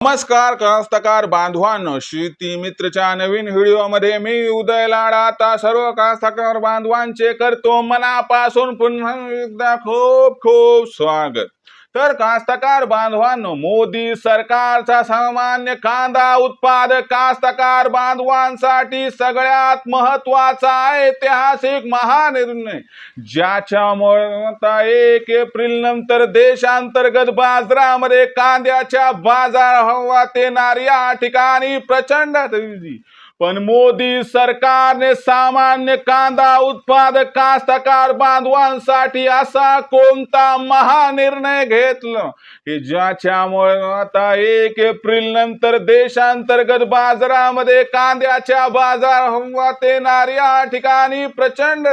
नमस्कार कास्तकार बांधवांनो. शेती मित्रच्या नवीन व्हिडिओमध्ये मी उदय लाड. आता सर्व कास्तकार बांधवांचे करतो मनापासून पुन्हा एकदा खूप खूप स्वागत. तर कास्तकार बांधवांनो मोदी सरकारचा सामान्य कांदा उत्पादक कास्तकार बांधवांसाठी सगळ्यात महत्त्वाचा ऐतिहासिक महानिर्णय ज्याच्यामुळे एक एप्रिल नंतर देशांतर्गत बाजारामध्ये कांद्याच्या बाजार हवात येणार या ठिकाणी प्रचंड तेजी पण मोदी सरकारने सामान्य कांदा उत्पादक कास्तकार बांधवांसाठी असा कोणता महानिर्णय घेतला? की ज्याच्यामुळे आता एक एप्रिल नंतर देशांतर्गत बाजारामध्ये कांद्याच्या बाजार हवात येणार या ठिकाणी प्रचंड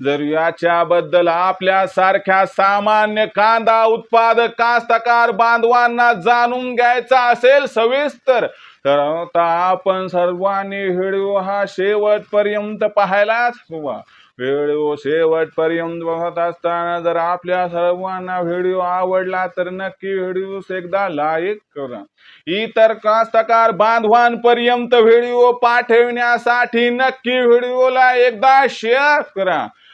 जर याच्याबद्दल आपल्या सारख्या सामान्य कांदा उत्पादक कास्तकार बांधवांना जाणून घ्यायचा असेल सविस्तर तर आता आपण सर्वांनी व्हिडिओ हा शेवटपर्यंत पाहायलाच हवा व्हिडिओ शेवटपर्यंत बघत असताना जर आपल्या सर्वांना व्हिडिओ आवडला तर नक्की व्हिडिओ एकदा लाईक करा. इतर कास्तकार बांधवांपर्यंत व्हिडिओ पाठविण्यासाठी नक्की व्हिडिओला एकदा शेअर करा.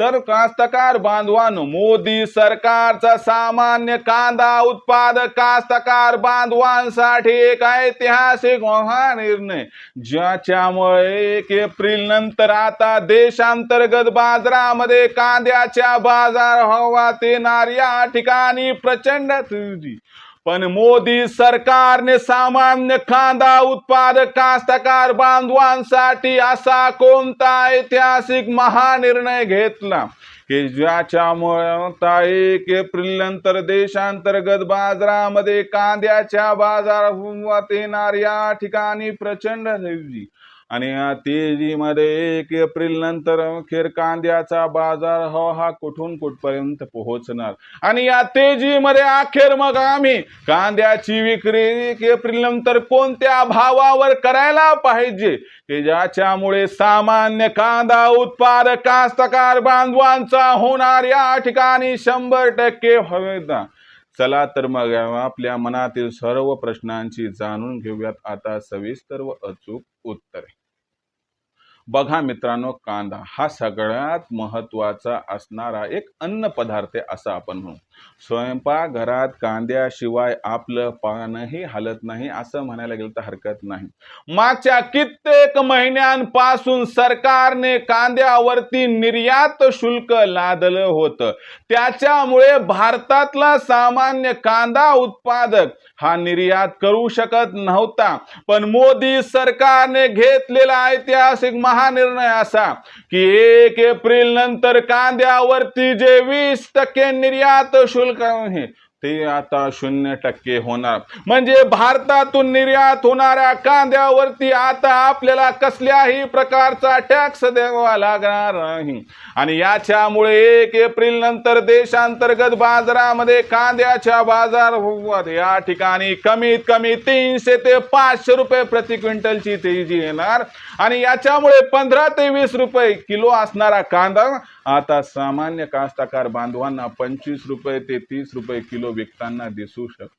तर कास्तकार बांधवान मोदी सरकारचा सामान्य कांदा उत्पादक कास्तकार बांधवांसाठी एक ऐतिहासिक महानिर्णय ज्याच्यामुळे एक एप्रिल नंतर आता देशांतर्गत बाजारामध्ये कांद्याच्या बाजार हवा येणार या ठिकाणी प्रचंड तेजी पण मोदी सरकारने सामान्य कांदा उत्पादक कास्तकार बांधवांसाठी असा कोणता ऐतिहासिक महानिर्णय घेतला? की ज्याच्यामुळे आता एक एप्रिल नंतर देशांतर्गत बाजारामध्ये कांद्याच्या बाजारात येणार या ठिकाणी प्रचंड आणि या तेजीमध्ये एक एप्रिल नंतर अखेर कांद्याचा बाजार हो हा कुठून कुठपर्यंत पोहोचणार? आणि या तेजीमध्ये अखेर मग आम्ही कांद्याची विक्री एक एप्रिल नंतर कोणत्या भावावर करायला पाहिजे? की ज्याच्यामुळे सामान्य कांदा उत्पादक कास्तकार बांधवांचा होणार या ठिकाणी शंभर टक्के फायदा. चला तर मग आपल्या मनातील सर्व प्रश्नांची जाणून घेऊयात. आता सविस्तर व अचूक उत्तरे. बघा मित्रांनो कांदा हा सगळ्यात महत्त्वाचा असणारा एक अन्न पदार्थ आहे असं आपण म्हणू. स्वयंपाकघरात कांद्याशिवाय आपलं पानही हलत नाही असं म्हणायला गेलं तर हरकत नाही. मागच्या कित्येक महिन्यांपासून सरकारने कांद्यावरती निर्यात शुल्क लादलं होतं. त्याच्यामुळे भारतातला सामान्य कांदा उत्पादक हा निर्यात करू शकत नव्हता. पण मोदी सरकारने घेतलेला ऐतिहासिक महानिर्णय असा की एक एप्रिल नंतर कांद्यावरती जे वीस टक्के निर्यात शुल्क आहे. ते आता शून्य टक्के होणार. म्हणजे भारतातून निर्यात होणाऱ्या कांद्यावरती आता आपल्याला कसल्याही प्रकारचा टॅक्स द्यावा लागणार नाही. आणि याच्यामुळे एक एप्रिल नंतर देशांतर्गत बाजारामध्ये कांद्याच्या बाजार या ठिकाणी कमीत कमी तीनशे ते पाचशे रुपये प्रति क्विंटलची तेजी येणार. आणि याच्यामुळे पंधरा ते वीस रुपये किलो असणारा कांदा आता सामान्य कास्तकार बांधवांना पंचवीस रुपये ते तीस रुपये किलो विकताना दिसू शकतो.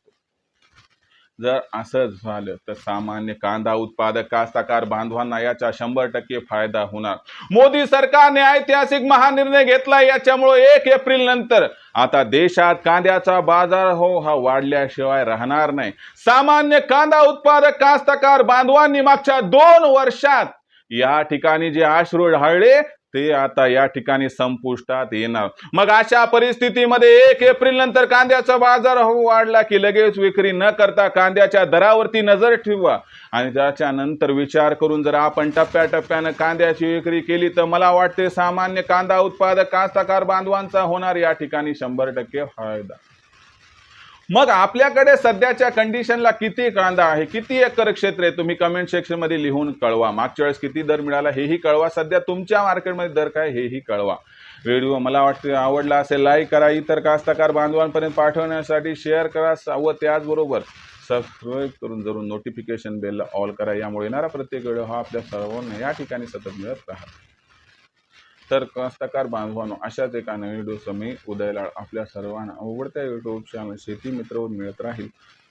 जर असंच झालं तर सामान्य कांदा उत्पादक कास्तकार बांधवांना याचा शंभर टक्के फायदा होणार. मोदी सरकारने ऐतिहासिक महानिर्णय घेतला याच्यामुळे एक एप्रिल नंतर. आता देशात कांद्याचा बाजार हो हा वाढल्याशिवाय राहणार नाही. सामान्य कांदा उत्पादक कास्तकार बांधवांनी मागच्या दोन वर्षात या ठिकाणी जे आश्रू ढाळले ते आता या ठिकाणी संपुष्टात येणार. मग अशा परिस्थितीमध्ये एक एप्रिल नंतर कांद्याचा बाजार हो वाढला की लगेच विक्री न करता कांद्याच्या दरावरती नजर ठेवा. आणि त्याच्यानंतर विचार करून जर आपण टप्प्याटप्प्यानं कांद्याची विक्री केली तर मला वाटते सामान्य कांदा उत्पादक कास्तकार बांधवांचा होणार या ठिकाणी शंभर टक्के फायदा. मग आपल्याकडे सध्याच्या कंडिशनला किती कांदा आहे? किती एकर क्षेत्र आहे? तुम्ही कमेंट सेक्शनमध्ये लिहून कळवा. मागच्या वेळेस किती दर मिळाला हेही कळवा. सध्या तुमच्या मार्केटमध्ये दर काय हेही कळवा. व्हिडिओ मला वाटते आवडला असेल लाईक करा. इतर कास्तकार बांधवांपर्यंत पाठवण्यासाठी शेअर करा. व त्याचबरोबर सबस्क्राईब करून जरूर नोटिफिकेशन बेलला ऑल करा. यामुळे येणारा प्रत्येक व्हिडिओ हा आपल्या सर्वांना या ठिकाणी सतत मिळत राहतो. तर कास्तकार बांधवांनो अशाच एका नवीन व्हिडिओचं मी उदयला आपल्या सर्वांना आवडत्या यूट्यूब चॅनल शेती मित्रवर मिळत राहील.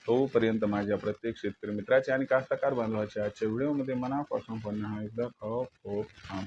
तोपर्यंत माझ्या प्रत्येक शेतकरी मित्राचे आणि कास्तकार बांधवाच्या आजच्या व्हिडिओमध्ये मनापासून पुन्हा एकदा खूप खूप थांब